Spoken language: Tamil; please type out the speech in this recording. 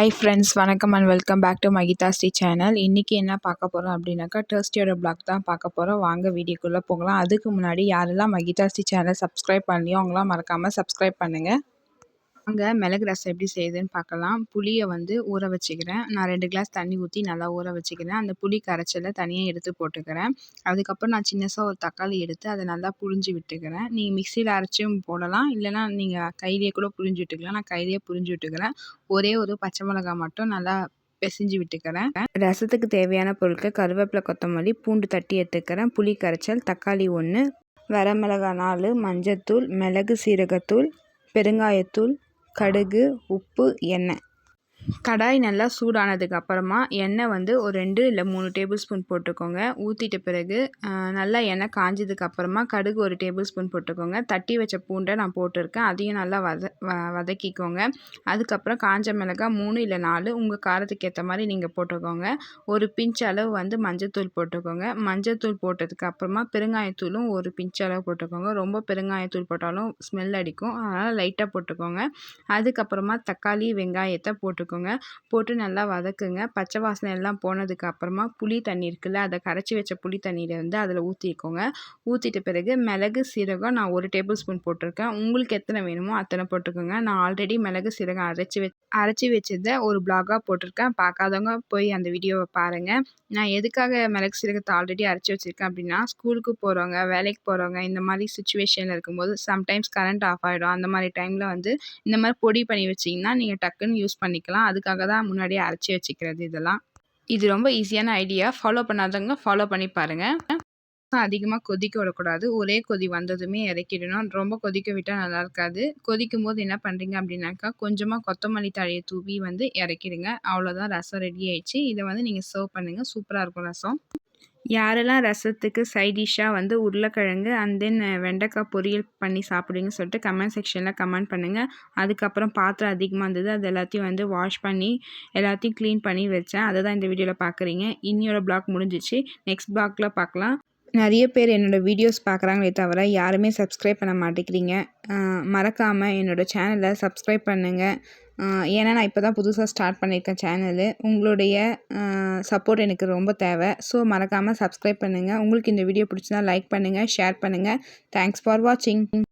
ஹாய் ஃப்ரெண்ட்ஸ் வணக்கம் and welcome back to Mahitha Sri channel இன்றைக்கி என்ன பார்க்க போகிறோம் அப்படின்னாக்கா டர்ஸ்டியோட பிளாக் தான் பார்க்க போகிறோம் வாங்க வீடியோக்குள்ளே போகலாம். அதுக்கு முன்னாடி யாரெல்லாம் மகிதா ஸ்ரீ சேனல் சப்ஸ்கிரைப் பண்ணலையோ அவங்களாம் மறக்காமல் சப்ஸ்கிரைப் பண்ணுங்கள் அங்கே மிளகு ரசம் எப்படி செய்யுதுன்னு பார்க்கலாம். புளியை வந்து ஊற வச்சுக்கிறேன். நான் ரெண்டு கிளாஸ் தண்ணி ஊற்றி நல்லா ஊற வச்சுக்கிறேன். அந்த புளி கரைச்சலை தனியாக எடுத்து போட்டுக்கிறேன். அதுக்கப்புறம் நான் சின்னசாக ஒரு தக்காளி எடுத்து அதை நல்லா புழிஞ்சு விட்டுக்கிறேன். நீங்கள் மிக்சியில் அரைச்சும் போடலாம். இல்லைனா நீங்கள் கையிலேயே கூட புழிஞ்சு விட்டுக்கலாம். நான் கையிலேயே புழிஞ்சு விட்டுக்கிறேன். ஒரே ஒரு பச்சை மிளகா மட்டும் நல்லா பிசைஞ்சு விட்டுக்கிறேன். ரசத்துக்கு தேவையான பொருட்கள் கருவேப்பிலை கொத்தமல்லி பூண்டு தட்டி எடுத்துக்கிறேன். புளி கரைச்சல் தக்காளி ஒன்று வரமிளகா நாலு மஞ்சத்தூள் மிளகு சீரகத்தூள் பெருங்காயத்தூள் கடுகு உப்பு எண்ணெய். கடாய் நல்லா சூடானதுக்கு அப்புறமா எண்ணெய் வந்து ஒரு ரெண்டு இல்லை மூணு டேபிள் ஸ்பூன் போட்டுக்கோங்க. ஊற்றிட்ட பிறகு நல்லா எண்ணெய் காஞ்சதுக்கு அப்புறமா கடுகு ஒரு டேபிள் ஸ்பூன் போட்டுக்கோங்க. தட்டி வச்ச பூண்டை நான் போட்டிருக்கேன். அதையும் நல்லா வத வதக்கிக்கோங்க. அதுக்கப்புறம் காஞ்ச மிளகாய் மூணு இல்லை நாலு உங்கள் காரத்துக்கு ஏற்ற மாதிரி நீங்கள் போட்டுக்கோங்க. ஒரு பிஞ்ச் அளவு வந்து மஞ்சத்தூள் போட்டுக்கோங்க. மஞ்சத்தூள் போட்டதுக்கு அப்புறமா பெருங்காயத்தூளும் ஒரு பிஞ்ச் அளவு போட்டுக்கோங்க. ரொம்ப பெருங்காயத்தூள் போட்டாலும் ஸ்மெல் அடிக்கும். அதனால் லைட்டாக போட்டுக்கோங்க. அதுக்கப்புறமா தக்காளி வெங்காயத்தை போட்டுக்கோங்க. போட்டுக்கோங்க போட்டு நல்லா வதக்குங்க. பச்சை வாசனை எல்லாம் போனதுக்கு அப்புறமா புளி தண்ணி இருக்குல்ல அதை கரைச்சி வச்ச புளி தண்ணியை வந்து அதில் ஊற்றிக்கோங்க ஊற்றிட்ட பிறகு மிளகு சீரகம் நான் ஒரு டேபிள் ஸ்பூன் போட்டிருக்கேன். உங்களுக்கு எத்தனை வேணுமோ அத்தனை போட்டுக்கோங்க. நான் ஆல்ரெடி மிளகு சீரகம் அரைச்சி வச்சு அரைச்சி வச்சதை ஒரு பிளாகாக போட்டிருக்கேன். பார்க்காதவங்க போய் அந்த வீடியோவை பாருங்கள் நான் எதுக்காக மிளகு சீரகத்தை ஆல்ரெடி அரைச்சி வச்சுருக்கேன் அப்படின்னா ஸ்கூலுக்கு போகிறவங்க வேலைக்கு போகிறவங்க இந்த மாதிரி சுச்சுவேஷனில் இருக்கும்போது சம்டைம்ஸ் கரண்ட் ஆஃப் ஆகிடும் அந்த மாதிரி டைமில் வந்து இந்த மாதிரி பொடி பண்ணி வச்சிங்கன்னா நீங்கள் டக்குன்னு யூஸ் பண்ணிக்கலாம். பண்ணிக்கலாம் அதுக்காக தான் முன்னாடியே அரைச்சி வச்சுக்கிறது இதெல்லாம். இது ரொம்ப ஈஸியான ஐடியா. ஃபாலோ பண்ணாதவங்க ஃபாலோ பண்ணி பாருங்கள் அதிகமாக கொதிக்க விடக்கூடாது. ஒரே கொதி வந்ததுமே இறக்கிடணும். ரொம்ப கொதிக்க விட்டால் நல்லா இருக்காது. கொதிக்கும் போது என்ன பண்ணுறீங்க அப்படின்னாக்கா கொஞ்சமாக கொத்தமல்லி தழையை தூவி வந்து இறக்கிடுங்க. அவ்வளோதான் ரசம் ரெடி ஆயிடுச்சு. இதை வந்து நீங்கள் சர்வ் பண்ணுங்கள் சூப்பராக இருக்கும் ரசம். யாரெல்லாம் ரசத்துக்கு சைடிஷ்ஷாக வந்து உருளைக்கிழங்கு அண்ட் தென் வெண்டைக்காய் பொரியல் பண்ணி சாப்பிடுவீங்கன்னு சொல்லிட்டு கமெண்ட் செக்ஷனில் கமெண்ட் பண்ணுங்கள் அதுக்கப்புறம் பாத்திரம் அதிகமாக இருந்தது அது எல்லாத்தையும் வந்து வாஷ் பண்ணி எல்லாத்தையும் க்ளீன் பண்ணி வச்சேன். அதை தான் இந்த வீடியோவில் பார்க்குறீங்க இன்னியோட பிளாக் முடிஞ்சிச்சு. நெக்ஸ்ட் பிளாக்ல பார்க்கலாம் நிறைய பேர் என்னோடய வீடியோஸ் பார்க்குறாங்களே தவிர யாருமே சப்ஸ்கிரைப் பண்ண மாட்டேங்கிறீங்க. மறக்காமல் என்னோடய சேனலை சப்ஸ்கிரைப் பண்ணுங்கள் ஏன்னா நான் இப்போ தான் புதுசாக ஸ்டார்ட் பண்ணியிருக்கேன் சேனலு உங்களுடைய சப்போர்ட் எனக்கு ரொம்ப தேவை. ஸோ மறக்காமல் சப்ஸ்கிரைப் பண்ணுங்கள் உங்களுக்கு இந்த வீடியோ பிடிச்சினா லைக் பண்ணுங்கள் ஷேர் பண்ணுங்கள் தேங்க்ஸ் ஃபார் வாட்சிங்